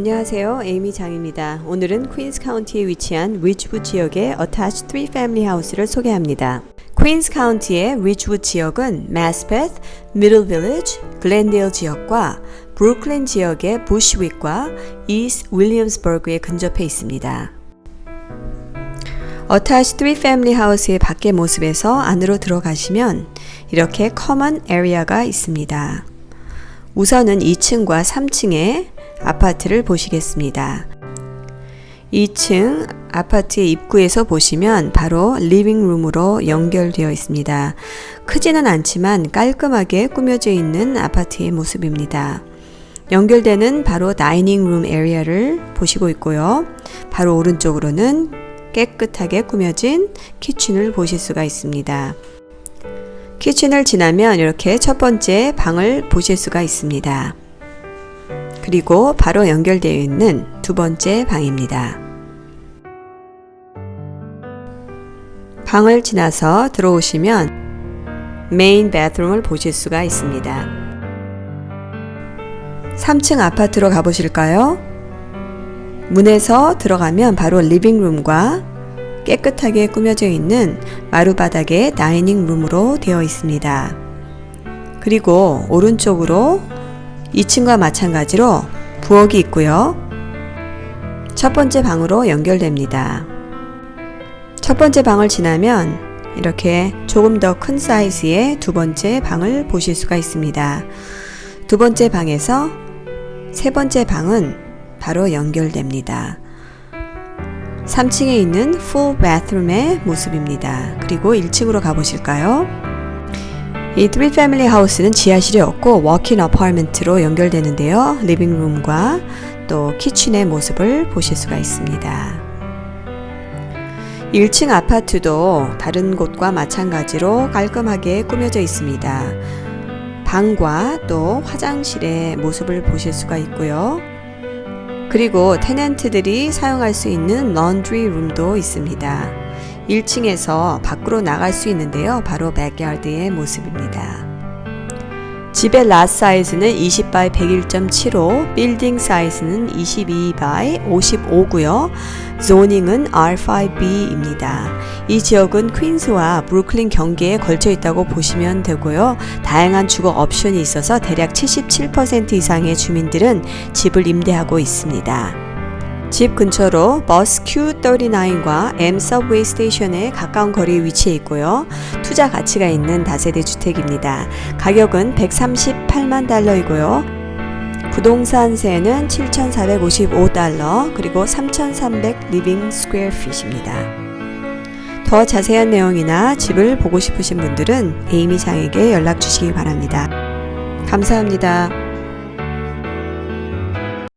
안녕하세요. 에이미 장입니다. 오늘은 퀸스 카운티에 위치한 리치우드 지역의 attached three family house를 소개합니다. 퀸스 카운티의 리치우드 지역은 마스페트, 미들 빌리지, 글렌데일 지역과 브루클린 지역의 부시윅과 이스트 윌리엄스버그에 근접해 있습니다. attached three family house의 밖의 모습에서 안으로 들어가시면 이렇게 common area가 있습니다. 우선은 2층과 3층의 아파트를 보시겠습니다. 2층 아파트의 입구에서 보시면 바로 리빙룸으로 연결되어 있습니다. 크지는 않지만 깔끔하게 꾸며져 있는 아파트의 모습입니다. 연결되는 바로 다이닝룸 에리아를 보시고 있고요. 바로 오른쪽으로는 깨끗하게 꾸며진 키친을 보실 수가 있습니다. 키친을 지나면 이렇게 첫 번째 방을 보실 수가 있습니다. 그리고 바로 연결되어 있는 두 번째 방입니다. 방을 지나서 들어오시면 메인 베드룸을 보실 수가 있습니다. 3층 아파트로 가보실까요? 문에서 들어가면 바로 리빙룸과 깨끗하게 꾸며져 있는 마루바닥의 다이닝룸으로 되어 있습니다. 그리고 오른쪽으로 2층과 마찬가지로 부엌이 있고요. 첫 번째 방으로 연결됩니다. 첫 번째 방을 지나면 이렇게 조금 더 큰 사이즈의 두 번째 방을 보실 수가 있습니다. 두 번째 방에서 세 번째 방은 바로 연결됩니다. 3층에 있는 full bathroom의 모습입니다. 그리고 1층으로 가보실까요? 이 3 패밀리 하우스는 지하실이 없고 워킹 어파트먼트로 연결되는데요. 리빙룸과 또 키친의 모습을 보실 수가 있습니다. 1층 아파트도 다른 곳과 마찬가지로 깔끔하게 꾸며져 있습니다. 방과 또 화장실의 모습을 보실 수가 있고요. 그리고 테넨트들이 사용할 수 있는 런드리 룸도 있습니다. 1층에서 밖으로 나갈 수 있는데요. 바로 백야드의 모습입니다. 집의 라 사이즈는 20 by 101.75, 빌딩 사이즈는 22 by 55고요. 조닝은 R5B입니다. 이 지역은 퀸스와 브루클린 경계에 걸쳐 있다고 보시면 되고요. 다양한 주거 옵션이 있어서 대략 77% 이상의 주민들은 집을 임대하고 있습니다. 집 근처로 버스 Q39과 M 서브웨이 스테이션에 가까운 거리에 위치해 있고요. 투자 가치가 있는 다세대 주택입니다. 가격은 138만 달러이고요. 부동산세는 7,455달러 그리고 3,300 리빙 스퀘어 핏입니다. 더 자세한 내용이나 집을 보고 싶으신 분들은 에이미 장에게 연락 주시기 바랍니다. 감사합니다.